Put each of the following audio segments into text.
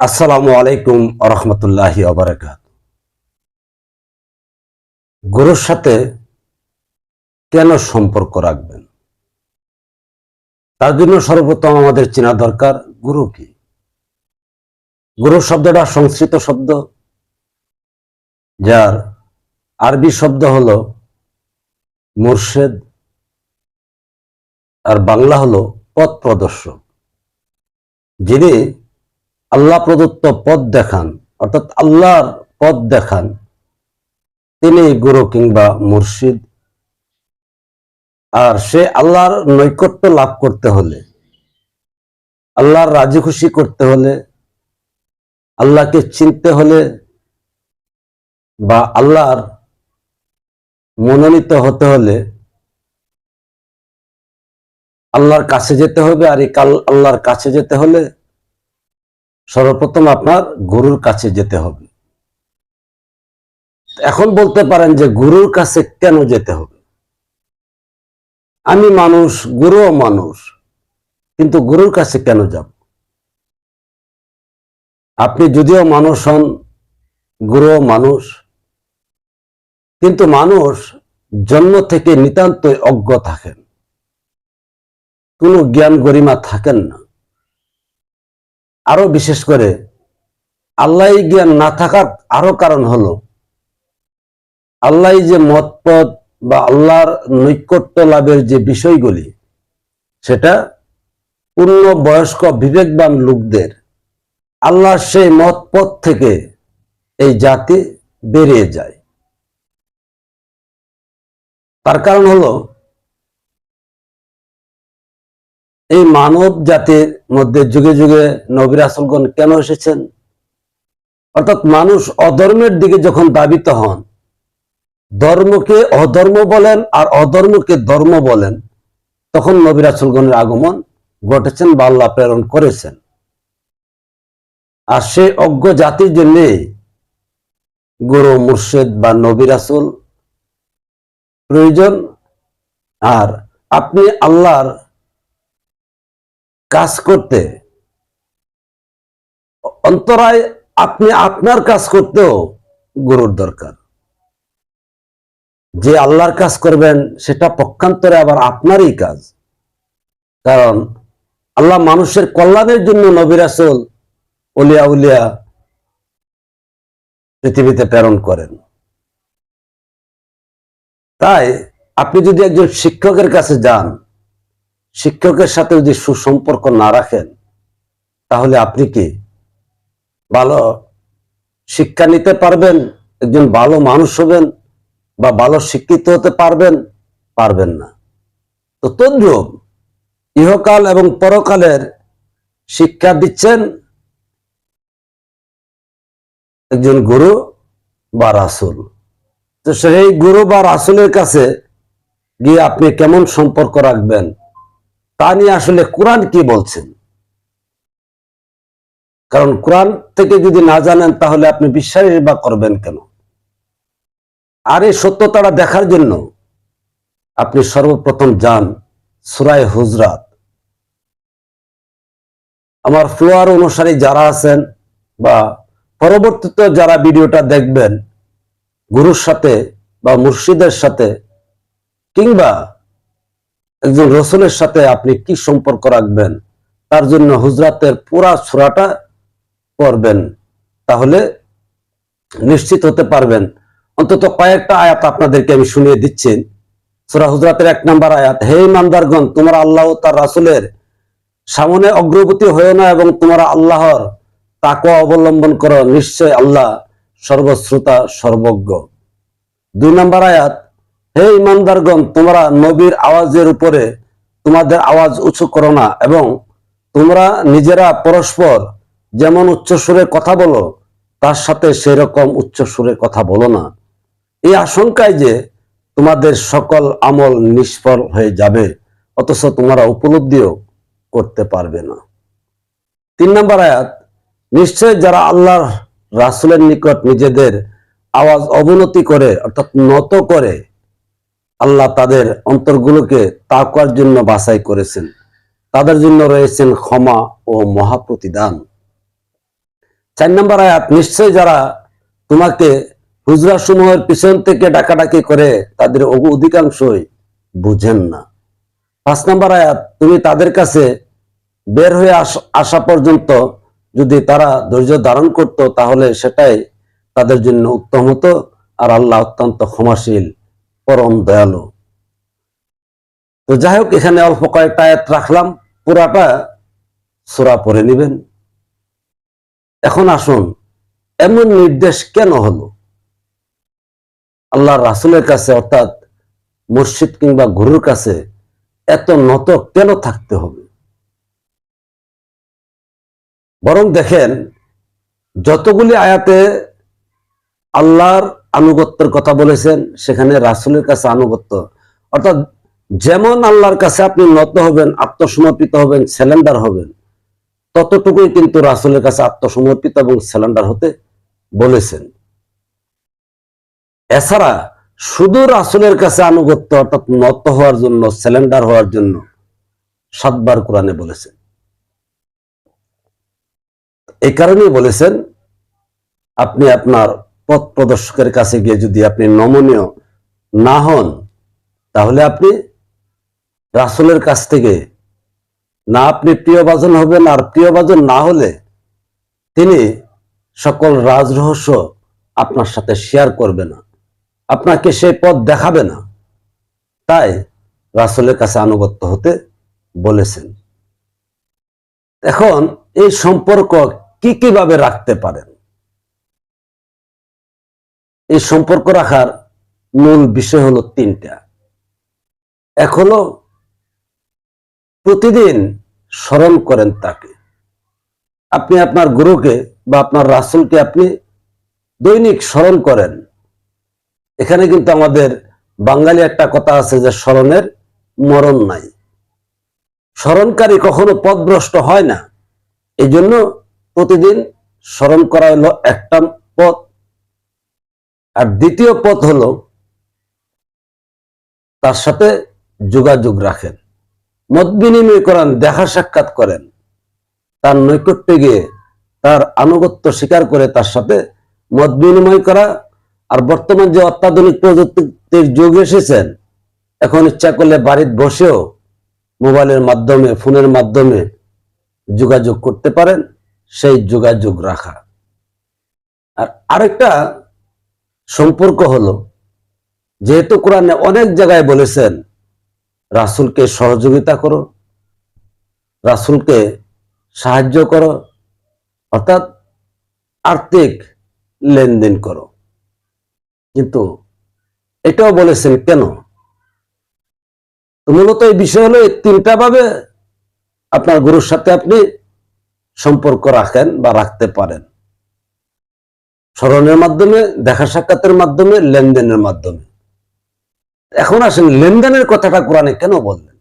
আসসালামু আলাইকুম রহমতুল্লাহি আবরাকাত গুরুর সাথে কেন সম্পর্ক রাখবেন? তার জন্য সর্বপ্রথম আমাদের চেনা দরকার গুরু কি? গুরু শব্দটা সংস্কৃত শব্দ, যার আরবি শব্দ হলো মুর্শেদ, আর বাংলা হলো পথ প্রদর্শক, যিনি আল্লাহ প্রদত্ত পথ দেখান, অর্থাৎ আল্লাহর পথ দেখান। তিনি গুরু কিংবা মুর্শিদ। আর সে আল্লাহর নৈকট্য লাভ করতে হলে, আল্লাহর রাজি খুশি করতে হলে, আল্লাহকে চিনতে হলে বা আল্লাহর মনোনীত হতে হলে আল্লাহর কাছে যেতে হবে। আর এই কাল আল্লাহর কাছে যেতে হলে সর্বপ্রথম আপনার গুরুর কাছে যেতে হবে। এখন বলতে পারেন যে গুরুর কাছে কেন যেতে হবে? আমি মানুষ, গুরুও মানুষ, কিন্তু গুরুর কাছে কেন যাব? আপনি যদিও মানুষ হন, গুরুও মানুষ, কিন্তু মানুষ জন্ম থেকে নিতান্তই অজ্ঞ থাকেন। কোনো জ্ঞান গরিমা থাকেন না। আরও বিশেষ করে আল্লাহ জ্ঞান না থাকার আরও কারণ হলো, আল্লাহ যে মতপদ বা আল্লাহর নৈকট্য লাভের যে বিষয়গুলি, সেটা পূর্ণ বয়স্ক বিবেকবান লোকদের আল্লাহর সেই মতপথ থেকে এই জাতি বেরিয়ে যায়। তার কারণ হলো এই মানব জাতির মধ্যে যুগে যুগে নবীর আসলগণ কেন এসেছেন? অর্থাৎ মানুষ অধর্মের দিকে যখন দাবিত হন, ধর্মকে অধর্ম বলেন আর অধর্মকে ধর্ম বলেন, তখন নবীর আসলগণের আগমন ঘটেছেন বা আল্লাহ প্রেরণ করেছেন। আর সে অজ্ঞ জাতির জন্য গুরু, মুর্শেদ বা নবীর আসল প্রয়োজন। আর আপনি আল্লাহর কাজ করতে। অন্তরায় আপনি আপনার কাজ করতেও গুরুর দরকার। যে আল্লাহর কাজ করবেন, সেটা পক্ষান্তরে আবার আপনারই কাজ। কারণ আল্লাহ মানুষের কল্যাণের জন্য নবীর আসল উলিয়া উলিয়া পৃথিবীতে প্রেরণ করেন। তাই আপনি যদি একজন শিক্ষকের কাছে যান শিক্ষকের সাথে যদি সুসম্পর্ক না রাখেন, তাহলে আপনি কি ভালো শিক্ষা নিতে পারবেন? একজন ভালো মানুষ হবেন বা ভালো শিক্ষিত হতে পারবেন? পারবেন না। তো তদ্রুপ ইহকাল এবং পরকালের শিক্ষা দিচ্ছেন একজন গুরু বা রাসুল। তো সেই গুরু বা রাসুলের কাছে গিয়ে আপনি কেমন সম্পর্ক রাখবেন? তা নিয়ে আসলে কোরআন কি বলছেন? কারণ কোরআন থেকে যদি না জানেন, তাহলে আপনি বিশ্বাস বা করবেন কেন? আর এই সত্যতাটা দেখার জন্য আপনি সর্বপ্রথম যান সুরায় হুজরাত। আমার ফ্লোয়ার অনুসারে যারা আছেন বা পরবর্তীতে যারা ভিডিওটা দেখবেন, গুরুর সাথে বা মুর্শিদের সাথে কিংবা একজন রসুলের সাথে আপনি কি সম্পর্ক রাখবেন, তার জন্য হুজরাতের পুরা সুরাটা পড়বেন, তাহলে নিশ্চিত হতে পারবেন। অন্তত কয়েকটা আয়াত আপনাদেরকে আমি শুনিয়ে দিচ্ছি। সুরা হুজরাতের এক নম্বর আয়াত, হে ইমানদারগণ, তোমরা আল্লাহ তার রাসুলের সামনে অগ্রগতি হয়ে না এবং তোমরা আল্লাহর তাকে অবলম্বন করো। নিশ্চয় আল্লাহ সর্বশ্রোতা, সর্বজ্ঞ। দুই নম্বর আয়াত হে ইমানদারগণ, তোমরা নবীর আওয়াজের উপরে তোমাদের আওয়াজ উঁচু করো না এবং তোমরা নিজেরা পরস্পর যেমন উচ্চ সুরে কথা বলো, তার সাথে সেরকম উচ্চ সুরে কথা বলো না। এই আশঙ্কায় যে তোমাদের সকল আমল নিষ্ফল হয়ে যাবে, অথচ তোমরা উপলব্ধিও করতে পারবে না। তিন নম্বর আয়াত, নিশ্চয় যারা আল্লাহর রাসুলের নিকট নিজেদের আওয়াজ অবনতি করে, অর্থাৎ নত করে আল্লাহ তাদের অন্তরগুলোকে তাকার জন্য বাছাই করেছেন। তাদের জন্য রয়েছেন ক্ষমা ও মহাপ্রতিদান। চার নম্বর আয়াত, নিশ্চয় যারা তোমাকে হুজরা সমূহের পিছন থেকে ডাকাডাকি করে, তাদের অধিকাংশই বুঝেন না। পাঁচ নম্বর আয়াত, তুমি তাদের কাছে বের হয়ে আসা পর্যন্ত যদি তারা ধৈর্য ধারণ করত, তাহলে সেটাই তাদের জন্য উত্তম হতো, আর আল্লাহ অত্যন্ত ক্ষমাশীল। পরম দয়ালু। তো যাই হোক এখানে অল্প কয়েকটা আয়াত রাখলাম, পুরাটা সুরা পড়ে নেবেন। এখন আসুন, এমন নির্দেশ কেন হলো? আল্লাহ রাসুলের কাছে, অর্থাৎ মসজিদ কিংবা গুরুর কাছে, এত নত কেন থাকতে হবে? বরং দেখেন, যতগুলি আয়াতে আল্লাহর আনুগত্যের কথা বলেছেন, সেখানে রাসুলের কাছে আনুগত্য। অর্থাৎ যেমন আল্লাহর কাছে আপনি নত হবেন, আত্মসমর্পিত হবেন স্যালেন্ডার হবেন, ততটুকুই কিন্তু রাসুলের কাছে আত্মসমর্পিত এবং স্যালেন্ডার হতে বলেছেন। এছাড়া শুধু রাসুলের কাছে আনুগত্য, অর্থাৎ নত হওয়ার জন্য স্যালেন্ডার হওয়ার জন্য সাতবার কোরআনে বলেছেন। এই কারণেই বলেছেন, আপনি আপনার পথ প্রদর্শকের কাছে গিয়ে যদি আপনি নমনীয় না হন, তাহলে আপনি রাসুলের কাছ থেকে না আপনি প্রিয়ভাজন হবেন আর প্রিয়ভাজন না হলে তিনি সকল রাজ রহস্য আপনার সাথে শেয়ার করবে না। আপনাকে সেই পথ দেখাবে না। তাই রাসুলের কাছে আনুগত্য হতে বলেছেন। এখন এই সম্পর্ক কি কীভাবে রাখতে পারেন? এই সম্পর্ক রাখার মূল বিষয় হলো তিনটা। হলো প্রতিদিন স্মরণ করেন তাকে। আপনি আপনার গুরুকে বা আপনার রাসুলকে আপনি দৈনিক স্মরণ করেন। এখানে কিন্তু আমাদের বাঙালি একটা কথা আছে যে স্মরণের মরণ নাই। স্মরণকারী কখনো পথভ্রষ্ট হয় না। এই জন্য প্রতিদিন স্মরণ করা হলো একটা পথ। আর দ্বিতীয় পথ হলো তার সাথে যোগাযোগ রাখেন। মত বিনিময় করেন, দেখা সাক্ষাৎ করেন। তার নৈকট্যে গিয়ে তার আনুগত্য স্বীকার করে তার সাথে মত বিনিময় করা। আর বর্তমান যে অত্যাধুনিক প্রযুক্তির যুগ এসেছেন, এখন ইচ্ছা করলে বাড়িতে বসেও মোবাইলের মাধ্যমে, ফোনের মাধ্যমে যোগাযোগ করতে পারেন। সেই যোগাযোগ রাখা। আর আরেকটা সম্পর্ক হলো। যেহেতু কোরআনে অনেক জায়গায় বলেছেন, রাসুলকে সহযোগিতা করো, রাসুলকে সাহায্য করো, অর্থাৎ আর্থিক লেনদেন করো। কিন্তু এটাও বলেছেন কেন? মূলত এই বিষয় হলো তিনটা ভাবে আপনার গুরুর সাথে আপনি সম্পর্ক রাখেন বা রাখতে পারেন। স্মরণের মাধ্যমে, দেখা সাক্ষাতের মাধ্যমে, লেনদেনের মাধ্যমে। এখন আসেন, লেনদেনের কথাটা কোরআনে কেন বললেন?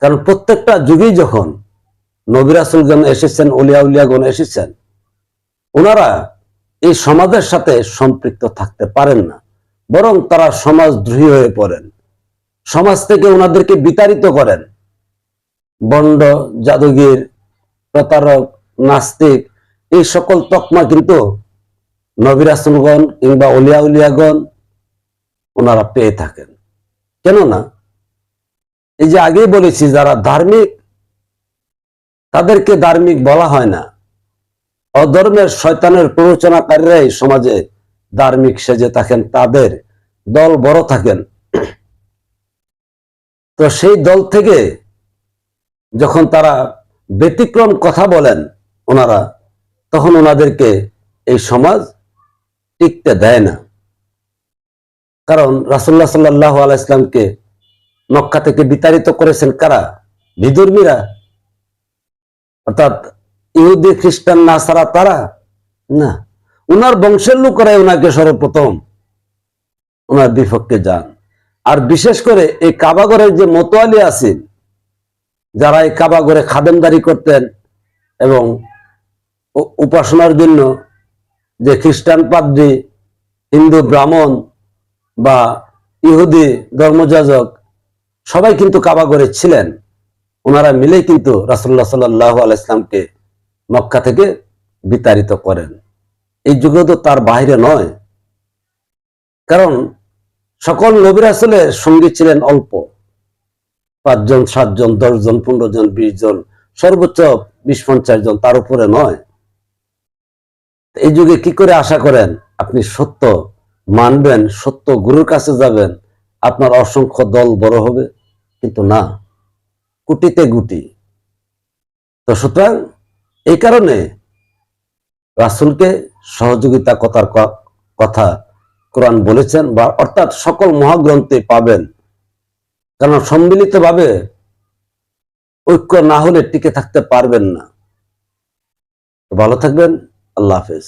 কারণ প্রত্যেকটা যুগেই যখন নবিরাসুলগণ এসেছেন উলিয়া উলিয়াগণ এসেছেন, ওনারা এই সমাজের সাথে সম্পৃক্ত থাকতে পারেন না। বরং তারা সমাজদ্রোহী হয়ে পড়েন। সমাজ থেকে ওনাদেরকে বিতাড়িত করেন। বন্ড, জাদুগির, প্রতারক, নাস্তিক এই সকল তকমা কিন্তু নবিরাসুলগণ কিংবা উলিয়া উলিয়াগণ ওনারা পেয়ে থাকেন। কেননা, এই যে আগেই বলেছি, যারা ধার্মিক, তাদেরকে ধার্মিক বলা হয় না। অধর্মের শয়তানের প্ররোচনাকারীরাই সমাজে ধার্মিক সেজে থাকেন, তাদের দল বড় থাকেন। তো সেই দল থেকে যখন তারা ব্যতিক্রম কথা বলেন, ওনারা তখন ওনাদেরকে এই সমাজ টিকতে দেয় না। কারণ রাসুল্লাহ সাল্লাহ আলাইসলামকে মক্কা থেকে বিতাড়িত করেছেন কারা? বিধর্মীরা অর্থাৎ ইহুদি, খ্রিস্টান না সারা তারা? না। উনার বংশের লোকেরাই ওনাকে সর্বপ্রথম ওনার বিপক্ষে যান। আর বিশেষ করে এই কাবাগরের যে মতোয়ালি আছেন যারা এই কাবাগরে খাদেমদারি করতেন এবং উপাসনার জন্য যে খ্রিস্টান পাদ্রি, হিন্দু, ব্রাহ্মণ বা ইহুদি ধর্মযাজক সবাই কিন্তু কাবাগরে ছিলেন। ওনারা মিলে কিন্তু রাসুল্লাহ সাল্লাহ আলাইসলামকে মক্কা থেকে বিতাড়িত করেন। এই যুগে তো তার বাইরে নয়। কারণ সকল নবীর আসলে সঙ্গী ছিলেন অল্প। পাঁচজন, সাতজন, দশজন, পনেরো জন, বিশ জন, সর্বোচ্চ বিশ পঞ্চাশ জন তার উপরে নয়। এই যুগে কি করে আশা করেন আপনি সত্য মানবেন, সত্য গুরুর কাছে যাবেন, আপনার অসংখ্য দল বড় হবে? কিন্তু না, কুটিতে গুটি। তো সুতরাং এই কারণে রাসুলকে সহযোগিতা কথার কথা কোরআন বলেছেন বা অর্থাৎ সকল মহাগ্রন্থে পাবেন। কারণ সম্মিলিতভাবে ঐক্য না হলে টিকে থাকতে পারবেন না। ভালো থাকবেন। আল্লাহ হাফেজ